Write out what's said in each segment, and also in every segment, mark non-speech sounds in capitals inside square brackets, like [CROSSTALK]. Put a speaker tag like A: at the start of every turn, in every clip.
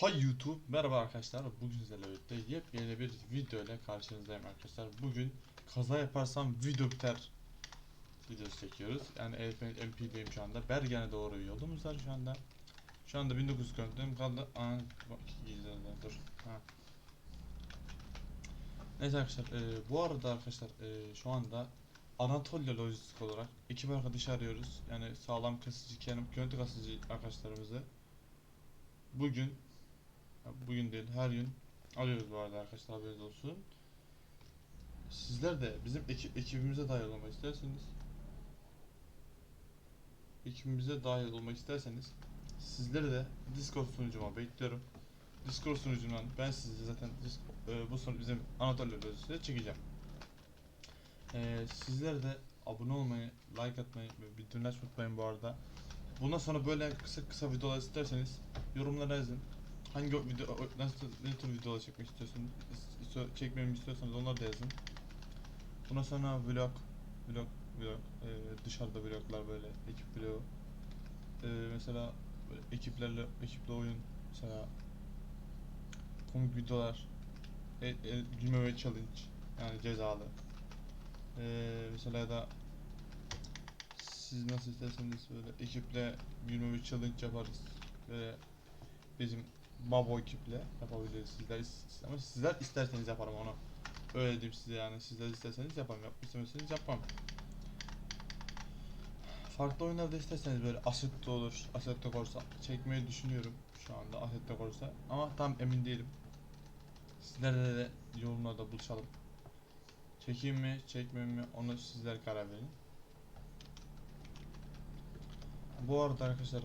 A: Hay YouTube, merhaba arkadaşlar. Bugün sizlerle birlikte yepyeni bir video ile karşınızdayım arkadaşlar. Bugün kaza yaparsam video biter videosu çekiyoruz. Yani MP'deyim şu anda. Bergen'e doğru yolumuz var şu anda. Şu anda 1900 kilometrem kaldı. Aa, bak, dur. Ha. Neyse arkadaşlar, e, bu arada arkadaşlar e, şu anda Anatolia Lojistik olarak ekip arkadaşı arıyoruz. Yani sağlam kasıcı, görüntü kasıcı arkadaşlarımızı. Bugün Bugün değil her gün arıyoruz bu arada arkadaşlar haberiniz olsun. Sizler de bizim ekip, ekibimize dahil olmak isterseniz ekibimize dahil olmak isterseniz sizleri de Discord sunucuma bekliyorum. Discord sunucundan ben sizi zaten e, bu son bizim Anatolia Lojistik'e çekeceğim. E, sizler de abone olmayı, like atmayı ve bildirimleri unutmayın bu arada. Bundan sonra böyle kısa kısa videolar isterseniz yorumlara yazın hangi video nasıl ne tür videolar çekmek istiyorsunuz is- istiyor- çekmemi istiyorsanız onları da yazın. Bundan sonra vlog vlog vlog e, dışarıda vloglar böyle ekip vlogu. E, mesela böyle ekiplerle ekiple oyun mesela komik videolar e, e, challenge yani cezalı. E, mesela ya da siz nasıl isterseniz böyle ekiple gülmeme challenge yaparız. Böyle bizim Babo ekiple yapabiliriz sizler ama sizler isterseniz yaparım onu. Öyle diyeyim size yani sizler isterseniz yaparım yap istemezseniz yapmam. Farklı oyunlarda isterseniz böyle Assetto olur, Assetto Corsa çekmeyi düşünüyorum şu anda Assetto Corsa ama tam emin değilim. Sizlerle de yorumlarda buluşalım. Çekeyim mi, çekmeyeyim mi onu sizler karar verin. Bu arada arkadaşlar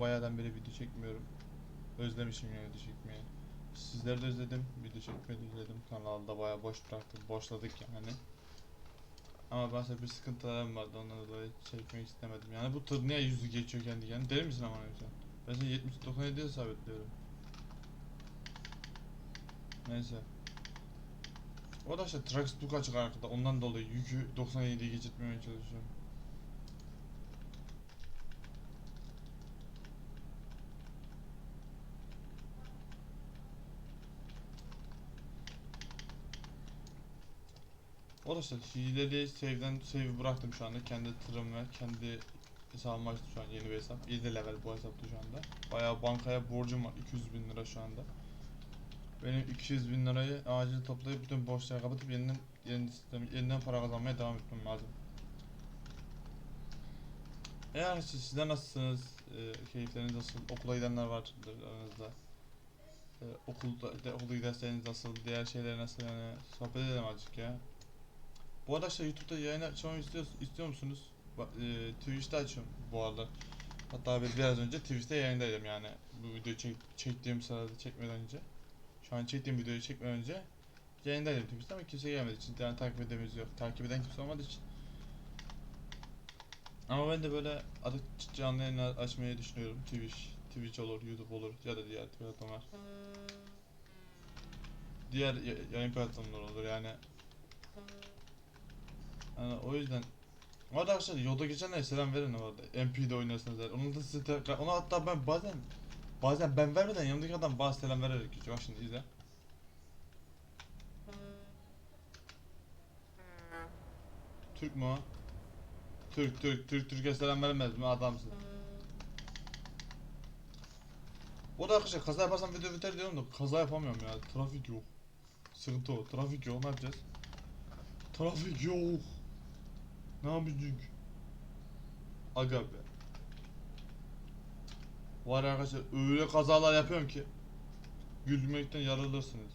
A: bayağıdan beri video çekmiyorum. Özlemişim yani video çekmeyi. Sizleri de özledim. Video çekmeyi de özledim. Kanalda bayağı boş bıraktım. Boşladık yani. Ama bazı bir sıkıntılarım vardı. Onları dolayı çekmek istemedim. Yani bu tır niye yüzü geçiyor kendi kendine? Deli misin ama sen? Ben seni 70 97'ye sabitliyorum. Neyse. O da işte Traxbook açık arkada. Ondan dolayı yükü 97'ye geçirtmeye çalışıyorum. O da işte hileli save'den save bıraktım şu anda. Kendi tırım ve kendi hesabımı açtım şu an yeni bir hesap. 7 level bu hesapta şu anda. Bayağı bankaya borcum var 200 bin lira şu anda. Benim 200 bin lirayı acil toplayıp bütün borçları kapatıp yeniden yeniden, sistem- yeniden para kazanmaya devam etmem lazım. Eğer siz, sizler nasılsınız? E, keyifleriniz nasıl? Okula gidenler vardır aranızda. E, okulda, de, okula giderseniz nasıl? Diğer şeyler nasıl yani? Sohbet edelim azıcık ya. Bu arada işte YouTube'da yayın açmayı istiyor, istiyor musunuz? Bak, e, Twitch'te açıyorum bu arada. Hatta bir- biraz önce Twitch'te yayındaydım yani. Bu videoyu çek, çektiğim sırada çekmeden önce. Şu an çektiğim videoyu çekmeden önce yayındaydım Twitch'te ama kimse gelmediği için yani takip edemiyoruz yok. Takip eden kimse olmadığı için. Ama ben de böyle artık canlı yayınlar açmayı düşünüyorum. Twitch, Twitch olur, YouTube olur ya da diğer platformlar. Diğer ya- yayın platformları olur yani. Yani o yüzden arkadaşlar yolda geçenlere selam verin orada. MP'de oynuyorsanız eğer. Onu da size tekrar, ona hatta ben bazen bazen ben vermeden yanımdaki adam bana selam vererek geçiyor. Bak şimdi izle. Türk mü o? Türk Türk Türk Türk'e selam vermez mi adamsın. O da arkadaşlar kaza yaparsam video biter diyorum da kaza yapamıyorum ya. Trafik yok. Sıkıntı o. Trafik yok. Ne yapacağız? Trafik yok. Ne yapacağız? Aga be. Var arkadaşlar öyle kazalar yapıyorum ki gülmekten yarılırsınız.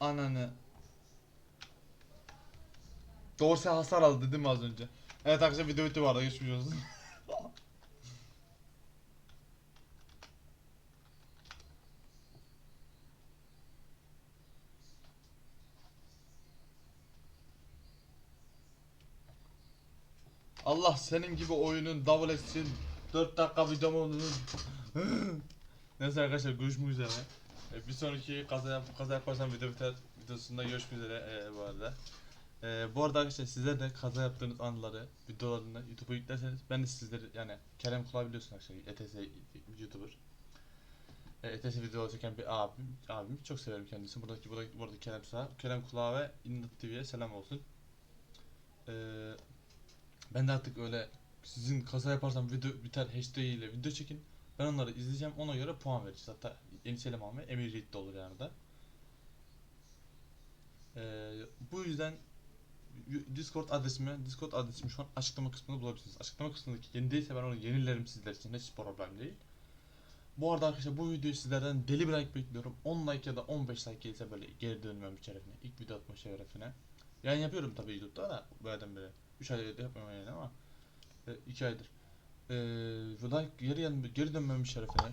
A: Ananı. Dorse hasar aldı dedim az önce. Evet arkadaşlar video bitti bu arada geçmiş olsun. Allah senin gibi oyunun double etsin. 4 dakika videom olduğunu. [GASPS] Neyse arkadaşlar görüşmek üzere. E, bir sonraki kaza, kaza yaparsam video biter videosunda görüşmek üzere e, bu arada. Ee, bu arada arkadaşlar sizler de kaza yaptığınız anıları videolarını YouTube'a yüklerseniz ben de sizleri yani Kerem Kulağı biliyorsun arkadaşlar ETS YouTuber. E, ETS video çeken bir abim, abim çok severim kendisini. Buradaki buradaki, buradaki Kerem Sağ, Kerem Kulağı ve İndat TV'ye selam olsun. Ee, ben de artık öyle sizin kaza yaparsam video biter hashtag ile video çekin. Ben onları izleyeceğim ona göre puan vereceğiz. Hatta Enis Eleman ve Emir Yiğit de olur yani da. Ee, bu yüzden Discord adresimi, Discord adresimi şu an açıklama kısmında bulabilirsiniz. Açıklama kısmındaki yeni değilse ben onu yenilerim sizler için hiç problem değil. Bu arada arkadaşlar bu videoyu sizlerden deli bir like bekliyorum. 10 like ya da 15 like gelirse böyle geri dönmem şerefine. İlk video atma şerefine. Yani yapıyorum tabii YouTube'da da bu yerden beri. 3 aydır yapmıyorum yani ama 2 aydır. Ee, bu like geri, yan- geri dönmem şerefine.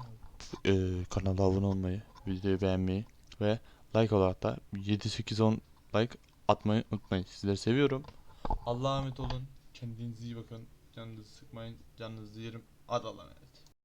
A: Ee, kanala abone olmayı, videoyu beğenmeyi ve like olarak da 7 8 10 like atmayı unutmayın. Sizleri seviyorum. Allah'a emanet olun. Kendinize iyi bakın. Canınızı sıkmayın. Canınızı yerim. Hadi Allah'a emanet.